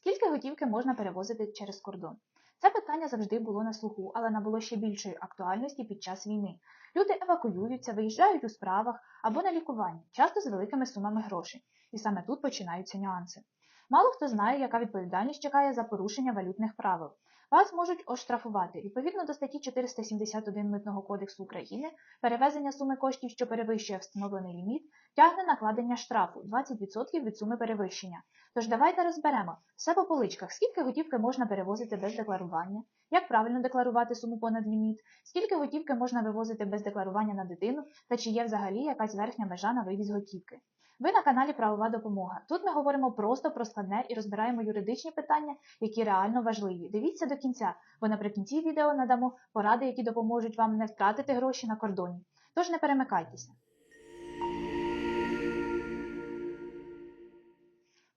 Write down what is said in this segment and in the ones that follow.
Скільки готівки можна перевозити через кордон? Це питання завжди було на слуху, але набуло ще більшої актуальності під час війни. Люди евакуюються, виїжджають у справах або на лікування, часто з великими сумами грошей. І саме тут починаються нюанси. Мало хто знає, яка відповідальність чекає за порушення валютних правил. Вас можуть оштрафувати відповідно до статті 471 Митного кодексу України. Перевезення суми коштів, що перевищує встановлений ліміт, тягне накладення штрафу 20% від суми перевищення. Тож давайте розберемо все по поличках, скільки готівки можна перевозити без декларування, як правильно декларувати суму понад ліміт, скільки готівки можна вивозити без декларування на дитину та чи є взагалі якась верхня межа на вивіз готівки. Ви на каналі Правова допомога. Тут ми говоримо просто про складне і розбираємо юридичні питання, які реально важливі. Дивіться до кінця, бо наприкінці відео надамо поради, які допоможуть вам не втратити гроші на кордоні. Тож не перемикайтеся.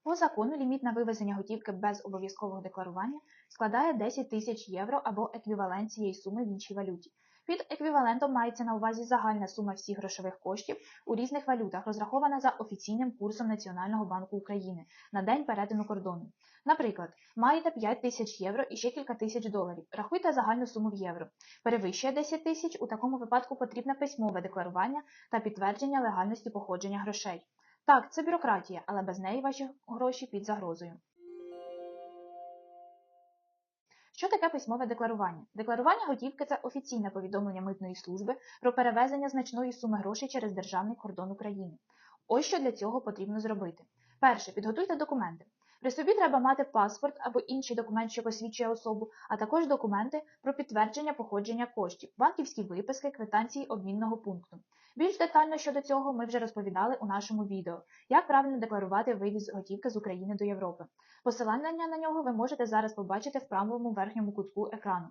По закону ліміт на вивезення готівки без обов'язкового декларування складає 10 тисяч євро або еквівалент цієї суми в іншій валюті. Під еквівалентом мається на увазі загальна сума всіх грошових коштів у різних валютах, розрахована за офіційним курсом Національного банку України на день перетину кордону. Наприклад, маєте 5 тисяч євро і ще кілька тисяч доларів. Рахуйте загальну суму в євро. Перевищує 10 тисяч, у такому випадку потрібне письмове декларування та підтвердження легальності походження грошей. Так, це бюрократія, але без неї ваші гроші під загрозою. Що таке письмове декларування? Декларування готівки це офіційне повідомлення митної служби про перевезення значної суми грошей через державний кордон України. Ось що для цього потрібно зробити. Перше, підготуйте документи. При собі треба мати паспорт або інший документ, що посвідчує особу, а також документи про підтвердження походження коштів, банківські виписки, квитанції обмінного пункту. Більш детально щодо цього ми вже розповідали у нашому відео, як правильно декларувати вивіз готівки з України до Європи. Посилання на нього ви можете зараз побачити в правому верхньому кутку екрану.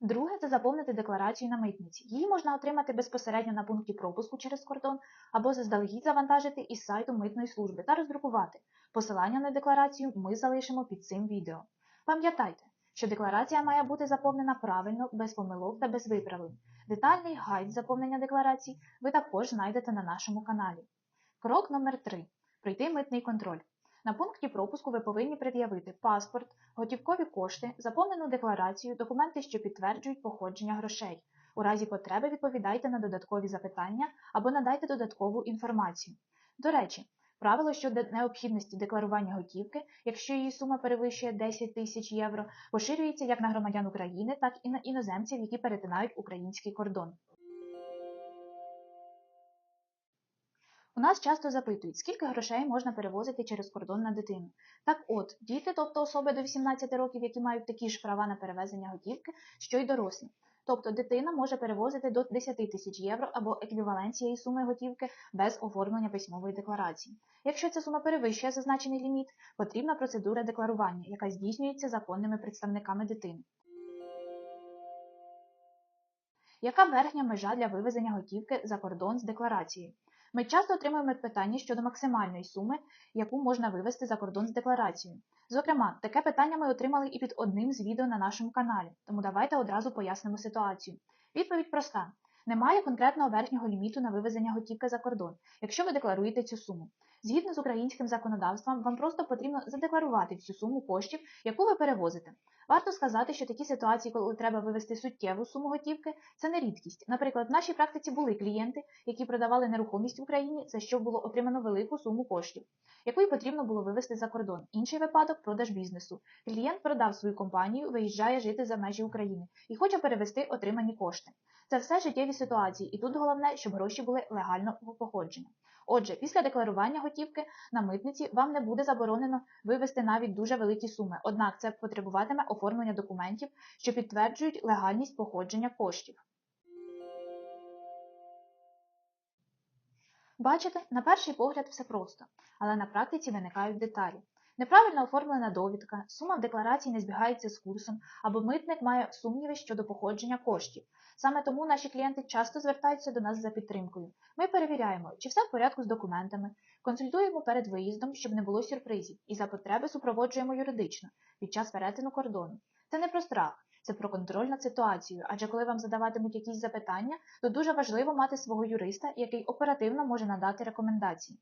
Друге це заповнити декларацію на митниці. Її можна отримати безпосередньо на пункті пропуску через кордон або заздалегідь завантажити із сайту митної служби та роздрукувати. Посилання на декларацію ми залишимо під цим відео. Пам'ятайте, що декларація має бути заповнена правильно, без помилок та без виправлень. Детальний гайд заповнення декларації ви також знайдете на нашому каналі. Крок номер 3 Пройти митний контроль. На пункті пропуску ви повинні пред'явити паспорт, готівкові кошти, заповнену декларацію, документи, що підтверджують походження грошей. У разі потреби відповідайте на додаткові запитання або надайте додаткову інформацію. До речі, правило щодо необхідності декларування готівки, якщо її сума перевищує 10 тисяч євро, поширюється як на громадян України, так і на іноземців, які перетинають український кордон. У нас часто запитують, скільки грошей можна перевозити через кордон на дитину. Так от, діти, тобто особи до 18 років, які мають такі ж права на перевезення готівки, що й дорослі. Тобто дитина може перевозити до 10 тисяч євро або еквівалент цієї суми готівки без оформлення письмової декларації. Якщо ця сума перевищує зазначений ліміт, потрібна процедура декларування, яка здійснюється законними представниками дитини. Яка верхня межа для вивезення готівки за кордон з декларацією? Ми часто отримуємо питання щодо максимальної суми, яку можна вивести за кордон з декларацією. Зокрема, таке питання ми отримали і під одним з відео на нашому каналі, тому давайте одразу пояснимо ситуацію. Відповідь проста: немає конкретного верхнього ліміту на вивезення готівки за кордон, якщо ви декларуєте цю суму. Згідно з українським законодавством, вам просто потрібно задекларувати всю суму коштів, яку ви перевозите. Варто сказати, що такі ситуації, коли треба вивести суттєву суму готівки, це не рідкість. Наприклад, в нашій практиці були клієнти, які продавали нерухомість в Україні, за що було отримано велику суму коштів, яку й потрібно було вивести за кордон. Інший випадок продаж бізнесу. Клієнт продав свою компанію, виїжджає жити за межі України і хоче перевести отримані кошти. Це все життєві ситуації, і тут головне, щоб гроші були легального походження. Отже, після декларування готівки на митниці вам не буде заборонено вивести навіть дуже великі суми, однак це потребуватиме оформлення документів, що підтверджують легальність походження коштів. Бачите, на перший погляд все просто, але на практиці виникають деталі. Неправильно оформлена довідка, сума в декларації не збігається з курсом, або митник має сумніви щодо походження коштів. Саме тому наші клієнти часто звертаються до нас за підтримкою. Ми перевіряємо, чи все в порядку з документами, консультуємо перед виїздом, щоб не було сюрпризів, і за потреби супроводжуємо юридично під час перетину кордону. Це не про страх, це про контроль над ситуацією, адже коли вам задаватимуть якісь запитання, то дуже важливо мати свого юриста, який оперативно може надати рекомендації.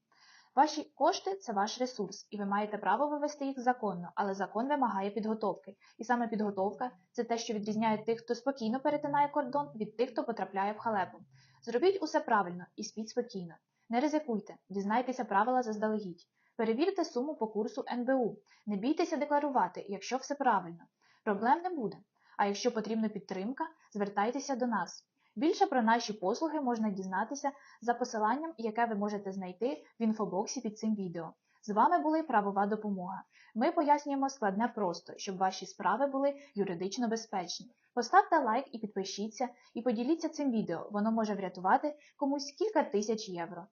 Ваші кошти це ваш ресурс, і ви маєте право вивести їх законно, але закон вимагає підготовки. І саме підготовка це те, що відрізняє тих, хто спокійно перетинає кордон, від тих, хто потрапляє в халепу. Зробіть усе правильно і спіть спокійно. Не ризикуйте, дізнайтеся правила заздалегідь. Перевірте суму по курсу НБУ. Не бійтеся декларувати, якщо все правильно. Проблем не буде. А якщо потрібна підтримка, звертайтеся до нас. Більше про наші послуги можна дізнатися за посиланням, яке ви можете знайти в інфобоксі під цим відео. З вами були правова допомога. Ми пояснюємо складне просто, щоб ваші справи були юридично безпечні. Поставте лайк і підпишіться, і поділіться цим відео. Воно може врятувати комусь кілька тисяч євро.